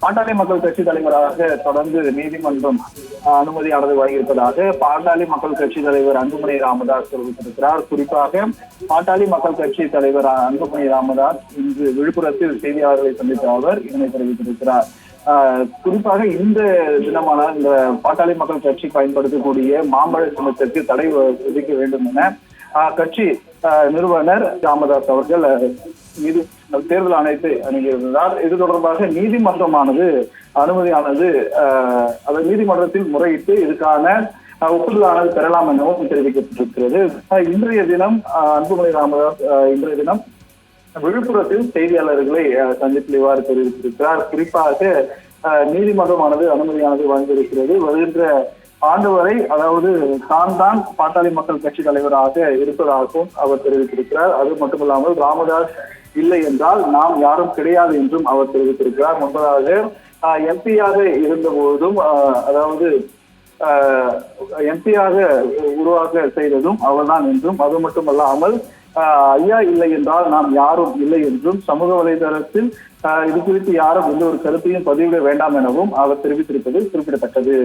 பாட்டாளி மக்கள் கட்சி தலைவராக தொடர்ந்து நீதிமன்றம் ஆஹ், அனுமதியானது வழங்கியிருப்பதாக பாட்டாளி மக்கள் கட்சி தலைவர் அன்புமணி ராமதாஸ் தெரிவித்திருக்கிறார். குறிப்பாக பாட்டாளி மக்கள் கட்சி தலைவர் அன்புமணி ராமதாஸ் இன்று விழுப்புரத்தில் செய்தியாளர்களை சந்தித்த அவர் இதனை தெரிவித்திருக்கிறார். ஆஹ், குறிப்பாக இந்த தினமான இந்த பாட்டாளி மக்கள் கட்சி பயன்படுத்தக்கூடிய மாம்பழ சின்னத்திற்கு தடை விதிக்க வேண்டும் என கட்சி நிறுவனர் ராமதாஸ் அவர்கள் மீது தேர்தல் ஆணையத்தை அணுகியிருந்தார். இது தொடர்பாக நீதிமன்றமானது அனுமதியானது ஆஹ், அதாவது நீதிமன்றத்தில் முறையிட்டு இதுக்கான ஆஹ், ஒப்புதலானது பெறலாம் எனவும் தெரிவிக்கப்பட்டிருக்கிறது. இன்றைய தினம் ஆஹ், அன்புமணி ராமதாஸ் இன்றைய தினம் விழுப்புரத்தில் செய்தியாளர்களை ஆஹ், சந்திப்பில் இவ்வாறு தெரிவித்திருக்கிறார். குறிப்பாக நீதிமன்றமானது அனுமதியானது வழங்கியிருக்கிறது. வருகின்ற ஆண்டு வரை அதாவது தான் தான் பாட்டாளி மக்கள் கட்சி தலைவராக இருப்பதாகவும் அவர் தெரிவித்திருக்கிறார். அது மட்டுமல்லாமல் ராமதாஸ் இல்லை என்றால் நாம் யாரும் கிடையாது என்றும் அவர் தெரிவித்திருக்கிறார். முன்பதாக எம்பியாக இருந்தபோதும் அதாவது எம்பியாக உருவாக்க செய்ததும் அவர்தான் என்றும் அது மட்டுமல்லாமல் ஐயா இல்லை என்றால் நாம் யாரும் இல்லை என்றும் சமூக வலைதளத்தில் இது குறித்து யாரும் எந்த ஒரு கருத்தையும் பதிவிட வேண்டாம் எனவும் அவர் தெரிவித்திருப்பது குறிப்பிடத்தக்கது.